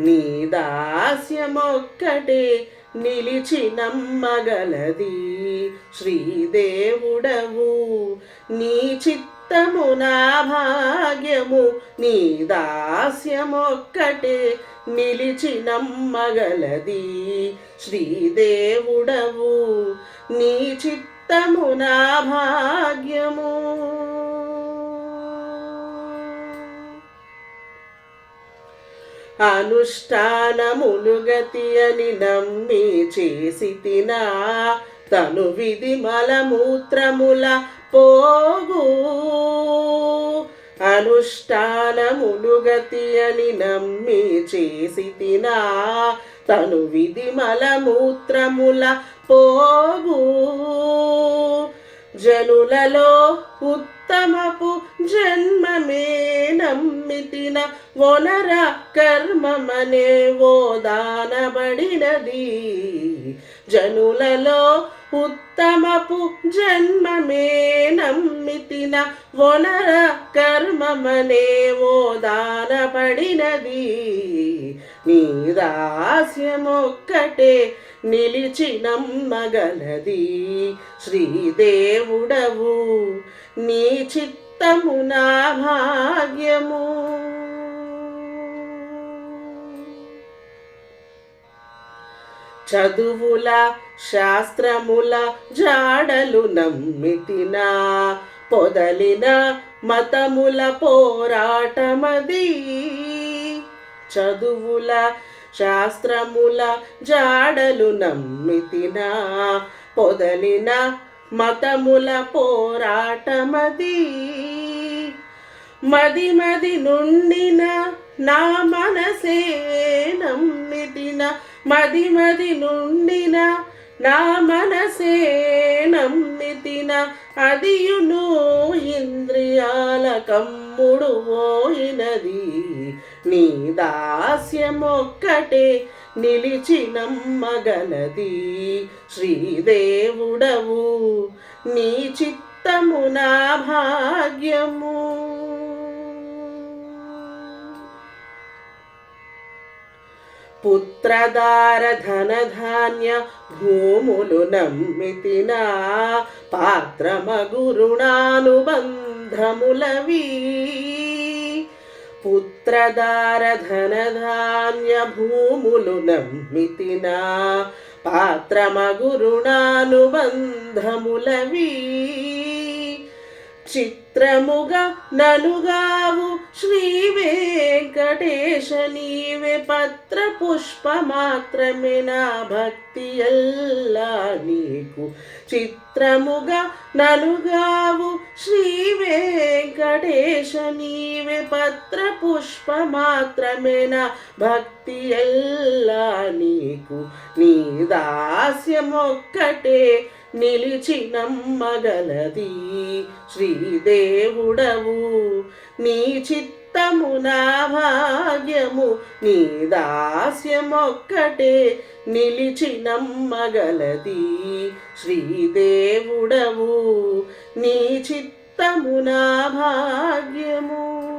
నీ దాస్యమొక్కటే నిలిచి నమ్మగలది శ్రీదేవుడవు నీ చిత్తము నా భాగ్యము నీ దాస్యమొక్కటే నిలిచి నమ్మగలది శ్రీదేవుడవు నీ చిత్తము నా భాగ్యము. అనుష్ఠానములు గతి అని నమ్మి చేసి తినా తను విధి మలమూత్రముల పోగు. అనుష్ఠానములు గతి అని నమ్మి చేసి తినా తను విధి మలమూత్రముల పోగు. జనులలో ఉత్తమపు జ మితిన వనర కర్మమనే ఓ దానబడినది జనులలో ఉత్తమపు జన్మమే నమ్మితిన వనర కర్మమనే ఓ దానబడినది నీ దాస్యమొక్కటే నిలిచి నమ్మగలది శ్రీదేవుడవు నీ చిత్త నా భాగ్యము. చదువుల శాస్త్రముల జాడలు నమ్మితినా పొదలిన మతముల పోరాటమది. చదువుల శాస్త్రముల జాడలు నమ్మితినా పొదలిన మతముల పోరాటమది. మది మది నుండిన నా మనసే నమ్మిటిన మది మది నుండిన నా మనసే నమ్మితిన. అదియును ఇంద్రియాల కమ్ముడు పోయినది. నీ దాస్యమొక్కటే నిలిచినమ్మగలది శ్రీదేవుడవు. నీ చిత్తము నా భాగ్యము. పుత్రదార ధనధాన్య భూములు నమ్మితినా పాత్రమగురుణానుబంధములవి పుత్ర ధనధాన్య భూములు నమ్మితినా పాత్రమగురుణానుబంధములవి. చిత్రముగా నలుగావు శ్రీ వెంకటేశ నీవే పత్ర పుష్ప మాత్రమే నా భక్తి ఎల్లా నీకు. చిత్రముగా నలుగావు శ్రీ వెంకటేశ నీవే పత్ర పుష్ప మాత్రమేన భక్తి ఎల్లా నీకు. నీ దాస్యమొక్కటే నిలిచి నమ్మగలది. శ్రీదేవుడవు నీ చిత్తము నా భాగ్యము నీ దాస్యమొక్కటే నిలిచి నమ్మగలది. శ్రీదేవుడవు నీ చిత్త నా భాగ్యము.